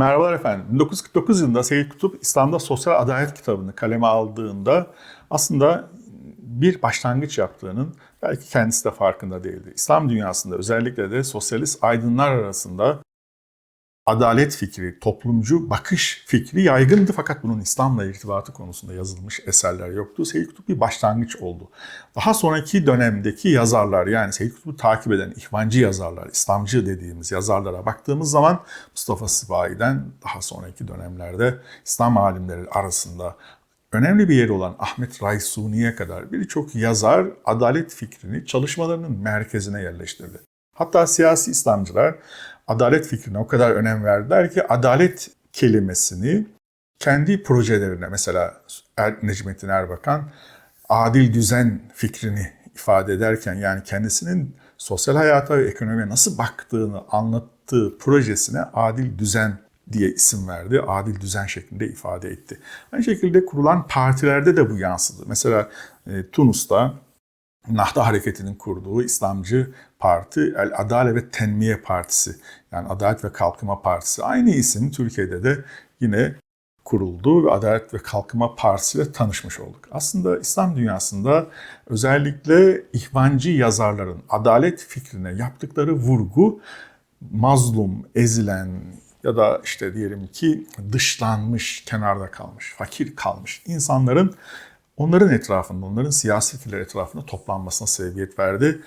Merhabalar efendim. 1949 yılında Seyyid Kutup İslam'da Sosyal Adalet kitabını kaleme aldığında aslında bir başlangıç yaptığının belki kendisi de farkında değildi. İslam dünyasında özellikle de sosyalist aydınlar arasında adalet fikri, toplumcu bakış fikri yaygındı fakat bunun İslam'la irtibatı konusunda yazılmış eserler yoktu. Seyyid Kutup bir başlangıç oldu. Daha sonraki dönemdeki yazarlar yani Seyyid Kutup'u takip eden ihvancı yazarlar, İslamcı dediğimiz yazarlara baktığımız zaman Mustafa Sipahi'den daha sonraki dönemlerde İslam alimleri arasında önemli bir yeri olan Ahmet Raysuni'ye kadar birçok yazar adalet fikrini çalışmalarının merkezine yerleştirdi. Hatta siyasi İslamcılar adalet fikrine o kadar önem verdiler ki adalet kelimesini kendi projelerine mesela Er- Necmettin Erbakan adil düzen fikrini ifade ederken yani kendisinin sosyal hayata ve ekonomiye nasıl baktığını anlattığı projesine adil düzen diye isim verdi. Adil düzen şeklinde ifade etti. Aynı şekilde kurulan partilerde de bu yansıdı. Mesela e, Tunus'ta Nahda Hareketi'nin kurduğu İslamcı parti El Adale ve Tenmiye Partisi yani Adalet ve Kalkınma Partisi aynı isim Türkiye'de de yine kuruldu ve Adalet ve Kalkınma Partisi ile tanışmış olduk. Aslında İslam dünyasında özellikle ihvancı yazarların adalet fikrine yaptıkları vurgu mazlum, ezilen ya da işte diyelim ki dışlanmış, kenarda kalmış, fakir kalmış insanların onların etrafında, onların siyasi fikirler etrafında toplanmasına sebebiyet verdi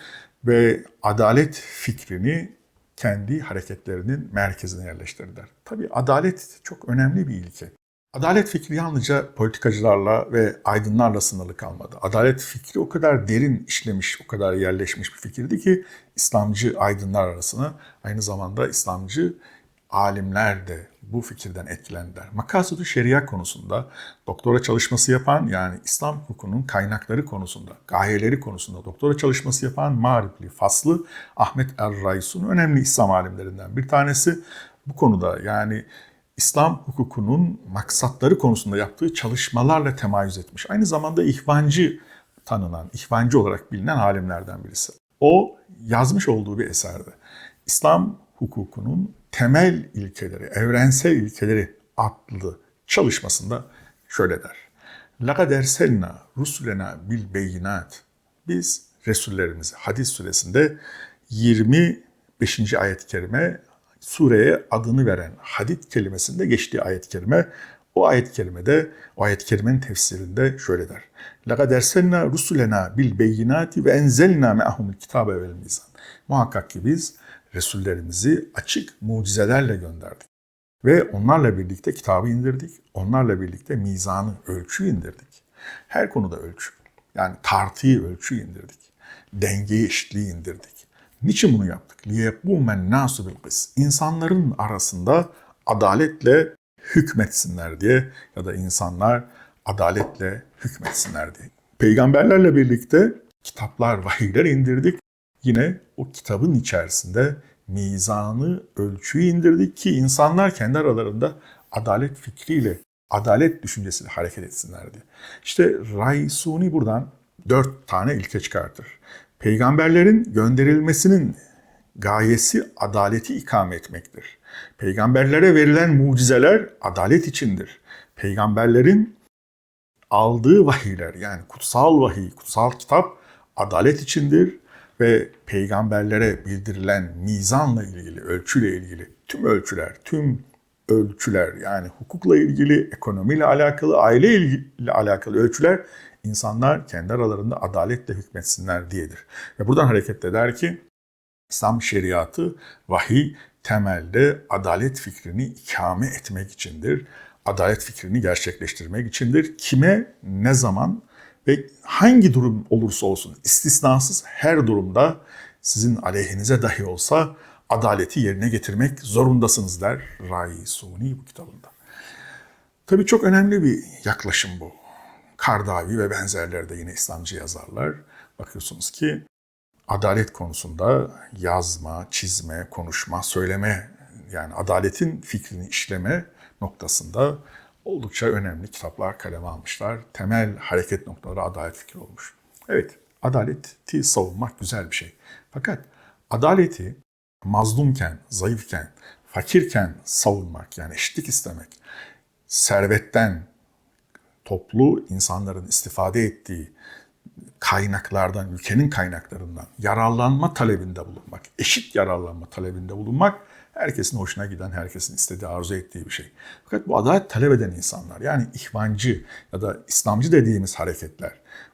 ve adalet fikrini kendi hareketlerinin merkezine yerleştirdiler. Tabii adalet çok önemli bir ilke. Adalet fikri yalnızca politikacılarla ve aydınlarla sınırlı kalmadı. Adalet fikri o kadar derin işlemiş, o kadar yerleşmiş bir fikirdi ki İslamcı aydınlar arasına aynı zamanda İslamcı alimler de bu fikirden etkilendiler. Makasudu şeria konusunda doktora çalışması yapan yani İslam hukukunun kaynakları konusunda, gayeleri konusunda doktora çalışması yapan Mağripli Faslı Ahmet Er-Raysun önemli İslam alimlerinden bir tanesi. Bu konuda yani İslam hukukunun maksatları konusunda yaptığı çalışmalarla temayüz etmiş. Aynı zamanda ihvancı tanınan, ihvancı olarak bilinen alimlerden birisi. O yazmış olduğu bir eserde İslam hukukunun temel ilkeleri, evrensel ilkeleri adlı çalışmasında şöyle der. لَقَدْ اَرْسَلْنَا رُسُلَنَا بِالْبَيِّنَاتِ Biz Resullerimizi hadis suresinde 25. ayet-i kerime sureye adını veren hadit kelimesinde geçtiği ayet-i kerime o ayet-i kerimede, o ayet-i kerimenin tefsirinde şöyle der. لَقَدْ اَرْسَلْنَا رُسُلَنَا بِالْبَيِّنَاتِ وَاَنْزَلْنَا مَعَهُمُ الْكِتَابَ وَالْمِيزَانِ Muhakkak ki biz Resullerimizi açık mucizelerle gönderdik. Ve onlarla birlikte kitabı indirdik. Onlarla birlikte mizanı, ölçü indirdik. Her konuda ölçü. Yani tartıyı, ölçü indirdik. Dengeyi, eşitliği indirdik. Niçin bunu yaptık? لِيَقُومَ النَّاسُ بِالْقِسْ İnsanların arasında adaletle hükmetsinler diye ya da insanlar adaletle hükmetsinler diye. Peygamberlerle birlikte kitaplar, vahiyler indirdik. Yine o kitabın içerisinde mizanı, ölçüyü indirdik ki insanlar kendi aralarında adalet fikriyle, adalet düşüncesiyle hareket etsinler diye. İşte Raysuni buradan dört tane ilke çıkartır. Peygamberlerin gönderilmesinin gayesi adaleti ikame etmektir. Peygamberlere verilen mucizeler adalet içindir. Peygamberlerin aldığı vahiyler yani kutsal vahiy, kutsal kitap adalet içindir ve peygamberlere bildirilen mizanla ilgili, ölçüyle ilgili tüm ölçüler, tüm ölçüler yani hukukla ilgili, ekonomiyle alakalı, aile ile alakalı ölçüler insanlar kendi aralarında adaletle hükmetsinler diyedir. Ve buradan hareketle der ki İslam şeriatı vahiy temelde adalet fikrini ikame etmek içindir. Adalet fikrini gerçekleştirmek içindir. Kime, ne zaman ve hangi durum olursa olsun istisnasız her durumda sizin aleyhinize dahi olsa adaleti yerine getirmek zorundasınız der Rai Suni bu kitabında. Tabii çok önemli bir yaklaşım bu. Kardavi ve benzerleri de yine İslamcı yazarlar. Bakıyorsunuz ki adalet konusunda yazma, çizme, konuşma, söyleme yani adaletin fikrini işleme noktasında oldukça önemli kitaplar kaleme almışlar. Temel hareket noktaları adalet fikri olmuş. Evet, adaleti savunmak güzel bir şey. Fakat adaleti mazlumken, zayıfken, fakirken savunmak yani eşitlik istemek, servetten toplu insanların istifade ettiği kaynaklardan, ülkenin kaynaklarından yararlanma talebinde bulunmak, eşit yararlanma talebinde bulunmak herkesin hoşuna giden, herkesin istediği, arzu ettiği bir şey. Fakat bu adalet talep eden insanlar, yani ihvancı ya da İslamcı dediğimiz hareketler,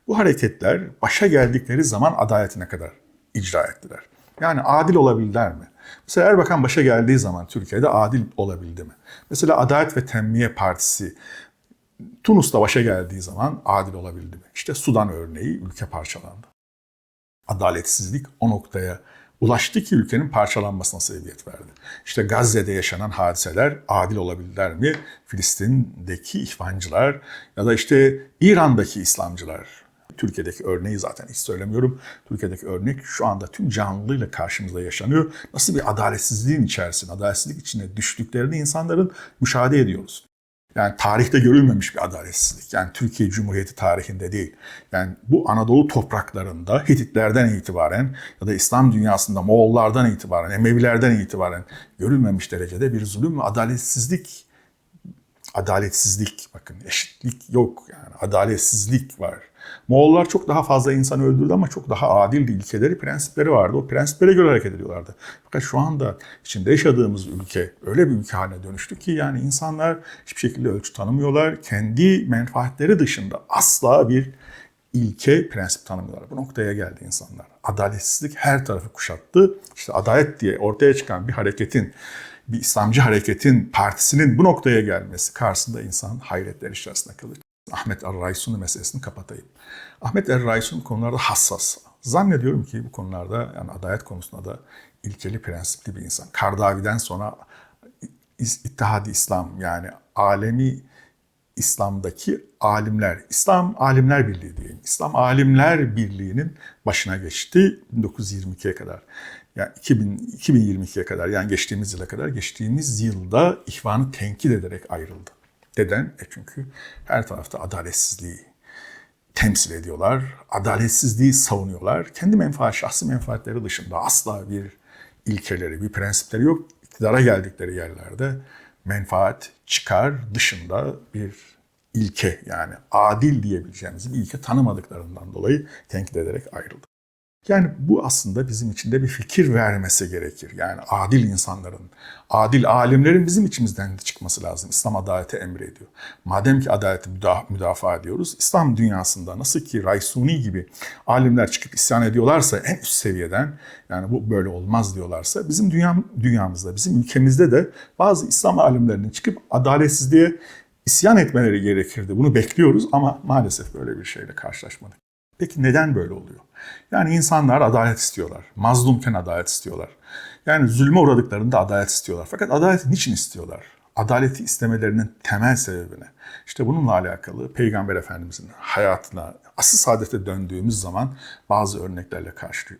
bu hareketler başa geldikleri zaman adaletine kadar icra ettiler. Yani adil olabildiler mi? Mesela Erbakan başa geldiği zaman Türkiye'de adil olabildi mi? Mesela Adalet ve Temmiye Partisi Tunus'ta başa geldiği zaman adil olabildi mi? İşte Sudan örneği ülke parçalandı. Adaletsizlik o noktaya ulaştı ki ülkenin parçalanmasına sebebiyet verdi. İşte Gazze'de yaşanan hadiseler adil olabildiler mi? Filistin'deki ihvancılar ya da işte İran'daki İslamcılar. Türkiye'deki örneği zaten hiç söylemiyorum. Türkiye'deki örnek şu anda tüm canlılığıyla karşımızda yaşanıyor. Nasıl bir adaletsizliğin içerisinde, adaletsizlik içine düştüklerini insanların müşahede ediyoruz. Yani tarihte görülmemiş bir adaletsizlik. Yani Türkiye Cumhuriyeti tarihinde değil. Yani bu Anadolu topraklarında Hititlerden itibaren ya da İslam dünyasında Moğollardan itibaren, Emevilerden itibaren görülmemiş derecede bir zulüm ve adaletsizlik adaletsizlik bakın eşitlik yok yani adaletsizlik var. Moğollar çok daha fazla insan öldürdü ama çok daha adil ilkeleri, prensipleri vardı. O prensiplere göre hareket ediyorlardı. Fakat şu anda içinde yaşadığımız ülke öyle bir ülke haline dönüştü ki yani insanlar hiçbir şekilde ölçü tanımıyorlar. Kendi menfaatleri dışında asla bir ilke, prensip tanımıyorlar. Bu noktaya geldi insanlar. Adaletsizlik her tarafı kuşattı. İşte adalet diye ortaya çıkan bir hareketin bir İslamcı hareketin partisinin bu noktaya gelmesi karşısında insan hayretler içerisinde kalır. Ahmet Er-Raysun'un meselesini kapatayım. Ahmet Er-Raysun konularda hassas. Zannediyorum ki bu konularda yani adalet konusunda da ilkeli prensipli bir insan. Kardavi'den sonra İttihad-ı İslam yani alemi İslam'daki alimler, İslam Alimler Birliği diyelim. İslam Alimler Birliği'nin başına geçti 1922'ye kadar. Yani 2000, 2022'ye kadar yani geçtiğimiz yıla kadar geçtiğimiz yılda ihvanı tenkit ederek ayrıldı. Neden? E çünkü her tarafta adaletsizliği temsil ediyorlar. Adaletsizliği savunuyorlar. Kendi menfaat, şahsi menfaatleri dışında asla bir ilkeleri, bir prensipleri yok. İktidara geldikleri yerlerde menfaat, çıkar dışında bir ilke yani adil diyebileceğimiz bir ilke tanımadıklarından dolayı tenkit ederek ayrıldı. Yani bu aslında bizim için de bir fikir vermesi gerekir. Yani adil insanların, adil alimlerin bizim içimizden de çıkması lazım. İslam adaleti emrediyor. Madem ki adaleti müdafaa ediyoruz, İslam dünyasında nasıl ki Raysuni gibi alimler çıkıp isyan ediyorlarsa en üst seviyeden, yani bu böyle olmaz diyorlarsa, bizim dünya, dünyamızda, bizim ülkemizde de bazı İslam alimlerinin çıkıp adaletsizliğe isyan etmeleri gerekirdi. Bunu bekliyoruz ama maalesef böyle bir şeyle karşılaşmadık. Peki neden böyle oluyor? Yani insanlar adalet istiyorlar. Mazlumken adalet istiyorlar. Yani zulme uğradıklarında adalet istiyorlar. Fakat adaleti niçin istiyorlar? Adaleti istemelerinin temel sebebine. İşte bununla alakalı Peygamber Efendimizin hayatına, asıl saadete döndüğümüz zaman bazı örneklerle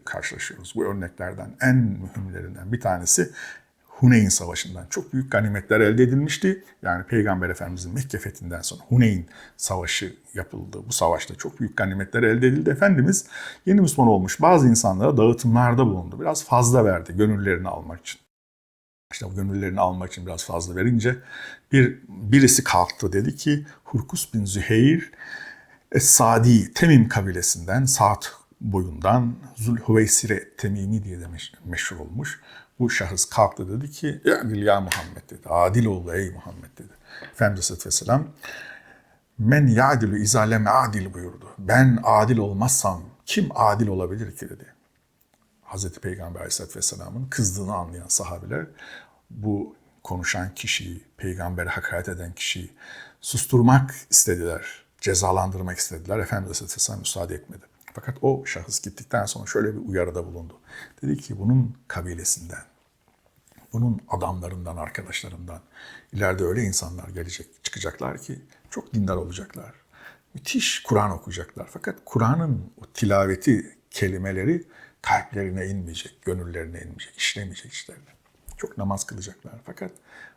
karşılaşıyoruz. Bu örneklerden en mühimlerinden bir tanesi Huneyn Savaşı'ndan çok büyük ganimetler elde edilmişti. Yani Peygamber Efendimizin Mekke fethinden sonra Huneyn Savaşı yapıldı. Bu savaşta çok büyük ganimetler elde edildi. Efendimiz yeni Müslüman olmuş bazı insanlara dağıtımlarda bulundu. Biraz fazla verdi gönüllerini almak için. İşte bu gönüllerini almak için biraz fazla verince bir birisi kalktı dedi ki Hurkus bin Züheyr Es-Sadi Temim kabilesinden Saat boyundan Zulhüveysire Temimi diye de meşhur olmuş. Bu şahıs kalktı dedi ki adil ya Muhammed dedi. Adil ol ey Muhammed dedi. Efendimiz Aleyhisselam men ya'dilu izaleme adil buyurdu. Ben adil olmazsam kim adil olabilir ki dedi. Hazreti Peygamber Aleyhisselatü Vesselam'ın kızdığını anlayan sahabiler bu konuşan kişiyi, peygambere hakaret eden kişiyi susturmak istediler, cezalandırmak istediler. Efendimiz Aleyhisselatü Vesselam müsaade etmedi. Fakat o şahıs gittikten sonra şöyle bir uyarıda bulundu. Dedi ki bunun kabilesinden, bunun adamlarından, arkadaşlarından ileride öyle insanlar gelecek, çıkacaklar ki çok dindar olacaklar. Müthiş Kur'an okuyacaklar. Fakat Kur'an'ın o tilaveti, kelimeleri kalplerine inmeyecek, gönüllerine inmeyecek, işlemeyecek işlerine. Çok namaz kılacaklar. Fakat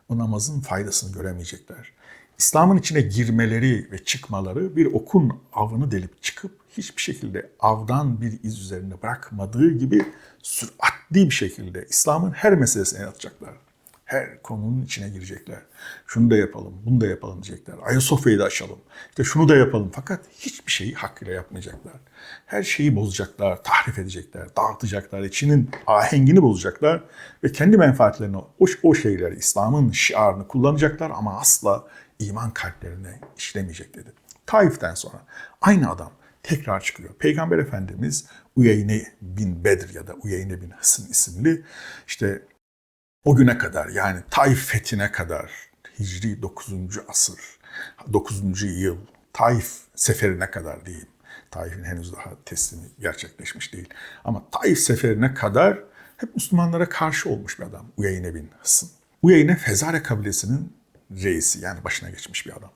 o namazın faydasını göremeyecekler. İslam'ın içine girmeleri ve çıkmaları bir okun avını delip çıkıp hiçbir şekilde avdan bir iz üzerinde bırakmadığı gibi süratli bir şekilde İslam'ın her meselesine yatacaklar. Her konunun içine girecekler. Şunu da yapalım, bunu da yapalım diyecekler. Ayasofya'yı da açalım. İşte şunu da yapalım. Fakat hiçbir şeyi hakkıyla yapmayacaklar. Her şeyi bozacaklar, tahrif edecekler, dağıtacaklar, içinin ahengini bozacaklar ve kendi menfaatlerini, o, o şeyleri, İslam'ın şiarını kullanacaklar ama asla iman kalplerine işlemeyecek dedi. Taif'ten sonra aynı adam tekrar çıkıyor. Peygamber Efendimiz Uyeyne bin Bedir ya da Uyeyne bin Hısın isimli işte o güne kadar yani Taif fethine kadar Hicri 9. asır, 9. yıl Taif seferine kadar diyeyim. Taif'in henüz daha teslimi gerçekleşmiş değil. Ama Taif seferine kadar hep Müslümanlara karşı olmuş bir adam Uyeyne bin Hısın. Uyeyne Fezare kabilesinin reisi yani başına geçmiş bir adam.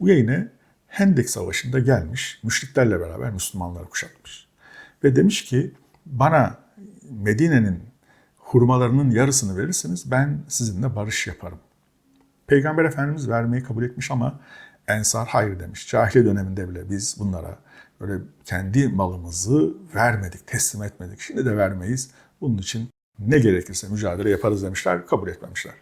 Uyeyne Hendek Savaşı'nda gelmiş, müşriklerle beraber Müslümanları kuşatmış. Ve demiş ki bana Medine'nin hurmalarının yarısını verirseniz ben sizinle barış yaparım. Peygamber Efendimiz vermeyi kabul etmiş ama Ensar hayır demiş. Cahiliye döneminde bile biz bunlara böyle kendi malımızı vermedik, teslim etmedik. Şimdi de vermeyiz. Bunun için ne gerekirse mücadele yaparız demişler, kabul etmemişler.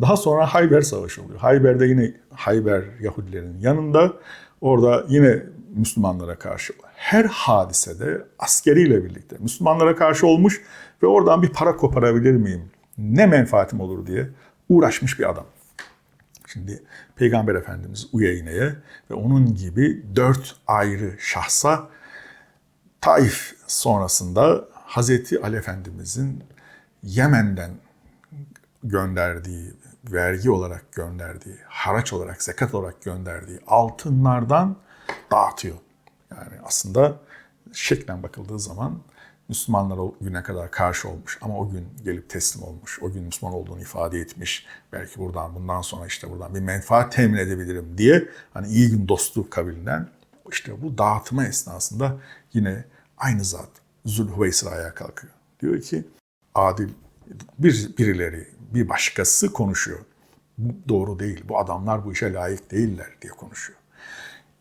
Daha sonra Hayber Savaşı oluyor. Hayber'de yine Hayber Yahudilerin yanında orada yine Müslümanlara karşı her hadisede askeriyle birlikte Müslümanlara karşı olmuş ve oradan bir para koparabilir miyim? Ne menfaatim olur diye uğraşmış bir adam. Şimdi Peygamber Efendimiz Uyeyne'ye ve onun gibi dört ayrı şahsa Taif sonrasında Hazreti Ali Efendimizin Yemen'den gönderdiği, vergi olarak gönderdiği, haraç olarak, zekat olarak gönderdiği altınlardan dağıtıyor. Yani aslında şeklen bakıldığı zaman Müslümanlar o güne kadar karşı olmuş ama o gün gelip teslim olmuş, o gün Müslüman olduğunu ifade etmiş. Belki buradan bundan sonra işte buradan bir menfaat temin edebilirim diye hani iyi gün dostu kabilinden işte bu dağıtma esnasında yine aynı zat Zülhüveysir ayağa kalkıyor. Diyor ki adil bir birileri bir başkası konuşuyor. Bu doğru değil. Bu adamlar bu işe layık değiller diye konuşuyor.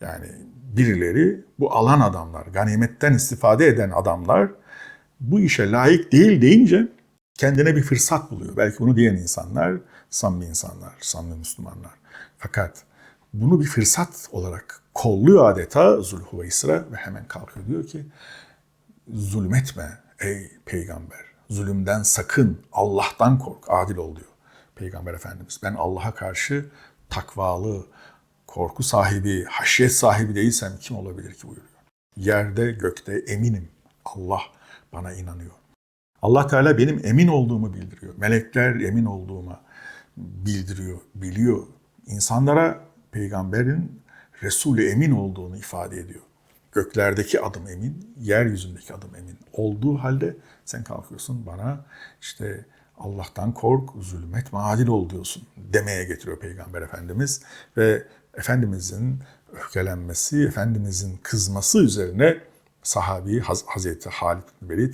Yani birileri bu alan adamlar, ganimetten istifade eden adamlar bu işe layık değil deyince kendine bir fırsat buluyor. Belki bunu diyen insanlar samimi insanlar, samimi Müslümanlar. Fakat bunu bir fırsat olarak kolluyor adeta Zulhuveysir'e ve hemen kalkıyor diyor ki zulmetme ey peygamber. Zulümden sakın, Allah'tan kork, adil ol diyor Peygamber Efendimiz. Ben Allah'a karşı takvalı, korku sahibi, haşyet sahibi değilsem kim olabilir ki buyuruyor. Yerde, gökte eminim. Allah bana inanıyor. Allah Teala benim emin olduğumu bildiriyor. Melekler emin olduğuma bildiriyor, biliyor. İnsanlara peygamberin Resulü emin olduğunu ifade ediyor. Göklerdeki adım emin, yeryüzündeki adım emin olduğu halde sen kalkıyorsun bana işte Allah'tan kork, zulmetme, adil ol diyorsun demeye getiriyor Peygamber Efendimiz. Ve Efendimizin öfkelenmesi, Efendimizin kızması üzerine sahabi Hazreti Halid bin Velid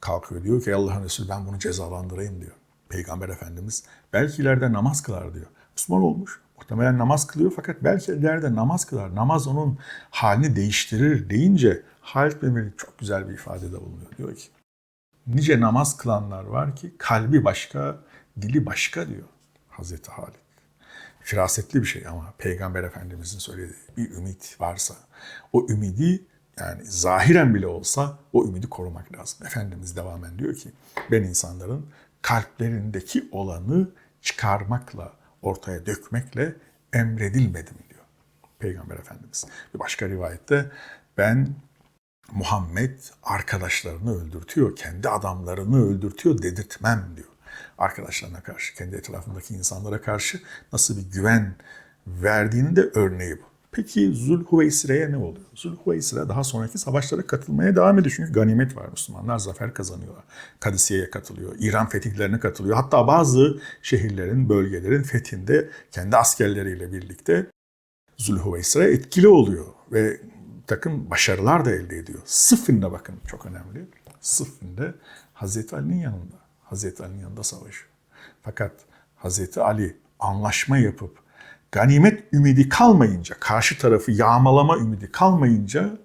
kalkıyor. Diyor ki Allah'ın Resulü ben bunu cezalandırayım diyor. Peygamber Efendimiz belki ileride namaz kılar diyor. Müslüman olmuş. Muhtemelen namaz kılıyor fakat belki ileride namaz kılar. Namaz onun halini değiştirir deyince Halid bin Velid çok güzel bir ifadede bulunuyor. Diyor ki nice namaz kılanlar var ki kalbi başka, dili başka diyor Hazreti Halid. Firasetli bir şey ama Peygamber Efendimizin söylediği bir ümit varsa o ümidi yani zahiren bile olsa o ümidi korumak lazım. Efendimiz devamen diyor ki ben insanların kalplerindeki olanı çıkarmakla, ortaya dökmekle emredilmedim diyor Peygamber Efendimiz. Bir başka rivayette ben Muhammed arkadaşlarını öldürtüyor, kendi adamlarını öldürtüyor dedirtmem diyor. Arkadaşlarına karşı, kendi etrafındaki insanlara karşı nasıl bir güven verdiğini de örneği bu. Peki Zulhuveysire'ye ne oluyor? Zulhüveysire daha sonraki savaşlara katılmaya devam ediyor. Çünkü ganimet var. Müslümanlar zafer kazanıyorlar. Kadisiye'ye katılıyor. İran fetihlerine katılıyor. Hatta bazı şehirlerin, bölgelerin fethinde kendi askerleriyle birlikte Zulhüveysire etkili oluyor. Ve takım başarılar da elde ediyor. Sıffin'de bakın çok önemli. Sıffin'de Hazreti Ali'nin yanında. Hazreti Ali'nin yanında savaşıyor. Fakat Hazreti Ali anlaşma yapıp ganimet ümidi kalmayınca, karşı tarafı yağmalama ümidi kalmayınca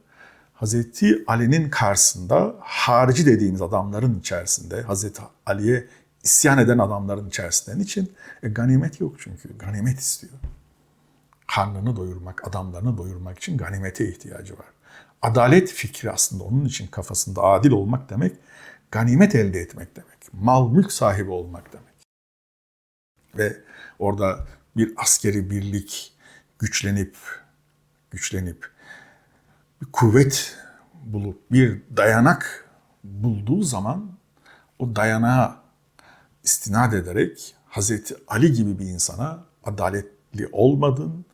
Hazreti Ali'nin karşısında harici dediğimiz adamların içerisinde Hazreti Ali'ye isyan eden adamların içerisinden için e, ganimet yok çünkü. Ganimet istiyor. Karnını doyurmak, adamlarını doyurmak için ganimete ihtiyacı var. Adalet fikri aslında onun için kafasında adil olmak demek, ganimet elde etmek demek. Mal mülk sahibi olmak demek. Ve orada bir askeri birlik güçlenip güçlenip bir kuvvet bulup bir dayanak bulduğu zaman o dayanağa istinad ederek Hazreti Ali gibi bir insana adaletli olmadın,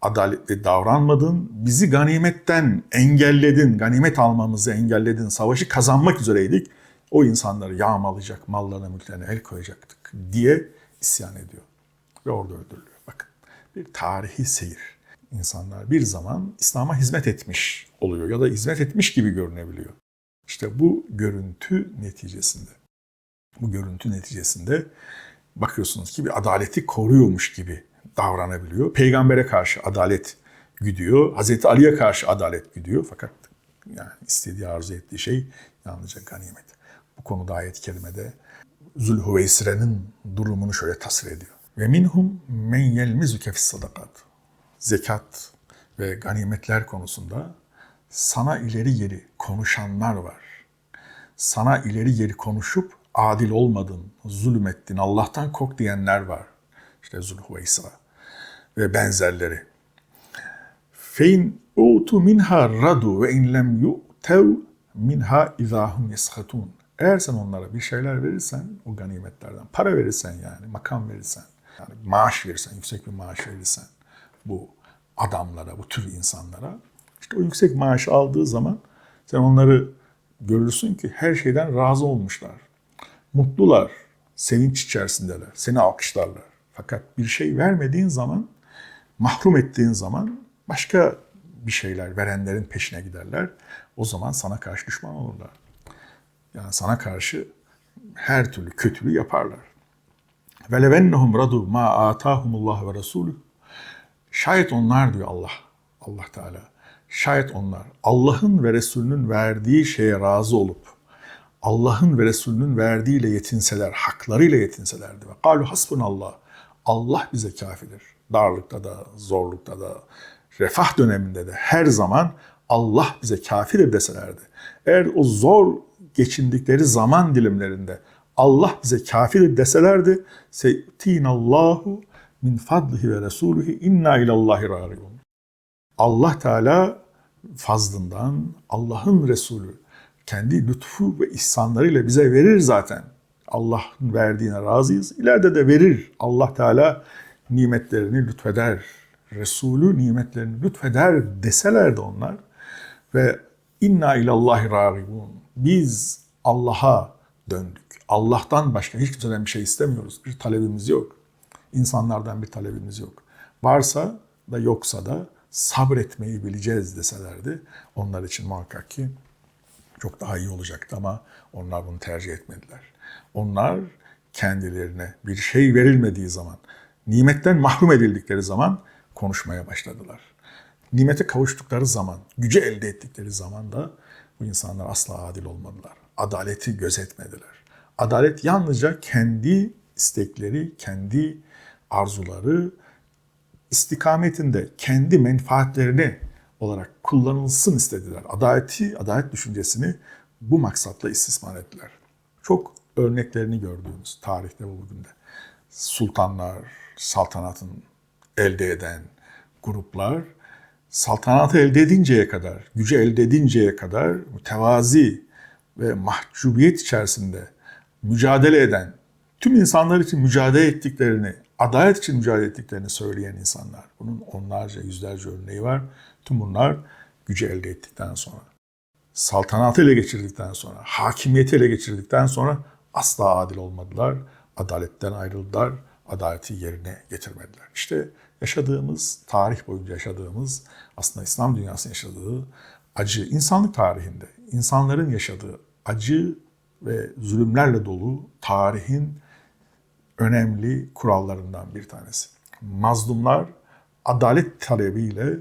adaletli davranmadın, bizi ganimetten engelledin, ganimet almamızı engelledin, savaşı kazanmak üzereydik. O insanları yağmalayacak, mallarına, mülklerine el koyacaktık diye isyan ediyor. Ve orada öldürülüyor. Bakın bir tarihi seyir. İnsanlar bir zaman İslam'a hizmet etmiş oluyor ya da hizmet etmiş gibi görünebiliyor. İşte bu görüntü neticesinde, bu görüntü neticesinde bakıyorsunuz ki bir adaleti koruyormuş gibi davranabiliyor. Peygambere karşı adalet güdüyor. Hazreti Ali'ye karşı adalet güdüyor. Fakat yani istediği arzu ettiği şey yalnızca ganimet. Bu konuda ayet-i kerimede Zülhüveysire'nin durumunu şöyle tasvir ediyor. Ve minhum men yelmizuke fis sadakat. Zekat ve ganimetler konusunda sana ileri geri konuşanlar var. Sana ileri geri konuşup adil olmadın, zulmettin, Allah'tan kork diyenler var. İşte Zulhüveysira ve benzerleri. Fein utu minha radu ve in lem yu'tev minha izahum yeshatun. Eğer sen onlara bir şeyler verirsen, o ganimetlerden, para verirsen yani, makam verirsen, yani maaş verirsen, yüksek bir maaş verirsen bu adamlara, bu tür insanlara, işte o yüksek maaşı aldığı zaman sen onları görürsün ki her şeyden razı olmuşlar. Mutlular, sevinç içerisindeler, seni alkışlarlar. Fakat bir şey vermediğin zaman, mahrum ettiğin zaman başka bir şeyler verenlerin peşine giderler. O zaman sana karşı düşman olurlar. Yani sana karşı her türlü kötülüğü yaparlar. Ve levennehum radu ma atahumullah ve rasulü. Şayet onlar diyor Allah, Allah Teala. Şayet onlar Allah'ın ve Resulünün verdiği şeye razı olup Allah'ın ve Resulünün verdiğiyle yetinseler, haklarıyla yetinselerdi. Ve kalu hasbunallah. Allah bize kafidir. Darlıkta da, zorlukta da, refah döneminde de her zaman Allah bize kafir deselerdi. Eğer o zor geçindikleri zaman dilimlerinde Allah bize kafir deselerdi Allahu min fadlihi ve resuluhi inna ilallahi râriun. Allah Teala fazlından Allah'ın Resulü kendi lütfu ve ihsanlarıyla bize verir zaten. Allah'ın verdiğine razıyız. İleride de verir. Allah Teala nimetlerini lütfeder. Resulü nimetlerini lütfeder deselerdi onlar. Ve inna ilallahi râgibun. Biz Allah'a döndük. Allah'tan başka hiç kimseden bir şey istemiyoruz. Bir talebimiz yok. İnsanlardan bir talebimiz yok. Varsa da yoksa da sabretmeyi bileceğiz deselerdi. Onlar için muhakkak ki çok daha iyi olacaktı ama onlar bunu tercih etmediler. Onlar kendilerine bir şey verilmediği zaman, nimetten mahrum edildikleri zaman konuşmaya başladılar. Nimete kavuştukları zaman, gücü elde ettikleri zaman da bu insanlar asla adil olmadılar. Adaleti gözetmediler. Adalet yalnızca kendi istekleri, kendi arzuları istikametinde kendi menfaatlerini olarak kullanılsın istediler. Adaleti, adalet düşüncesini bu maksatla istismar ettiler. Çok örneklerini gördüğümüz tarihte bu bugün de. Sultanlar, saltanatın elde eden gruplar saltanatı elde edinceye kadar, gücü elde edinceye kadar mütevazi ve mahcubiyet içerisinde mücadele eden, tüm insanlar için mücadele ettiklerini, adalet için mücadele ettiklerini söyleyen insanlar. Bunun onlarca, yüzlerce örneği var. Tüm bunlar gücü elde ettikten sonra, saltanatı ele geçirdikten sonra, hakimiyeti ele geçirdikten sonra asla adil olmadılar. Adaletten ayrıldılar, adaleti yerine getirmediler. İşte yaşadığımız, tarih boyunca yaşadığımız, aslında İslam dünyasının yaşadığı acı, insanlık tarihinde, insanların yaşadığı acı ve zulümlerle dolu tarihin önemli kurallarından bir tanesi. Mazlumlar adalet talebiyle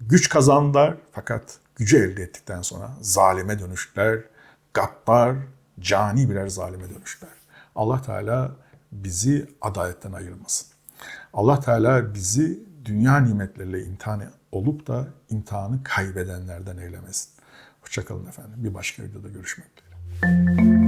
güç kazandılar fakat gücü elde ettikten sonra zalime dönüştüler, gaddar, cani birer zalime dönüştüler. Allah Teala bizi adaletten ayırmasın. Allah Teala bizi dünya nimetleriyle imtihan olup da imtihanı kaybedenlerden eylemesin. Hoşçakalın efendim. Bir başka videoda görüşmek Thank you.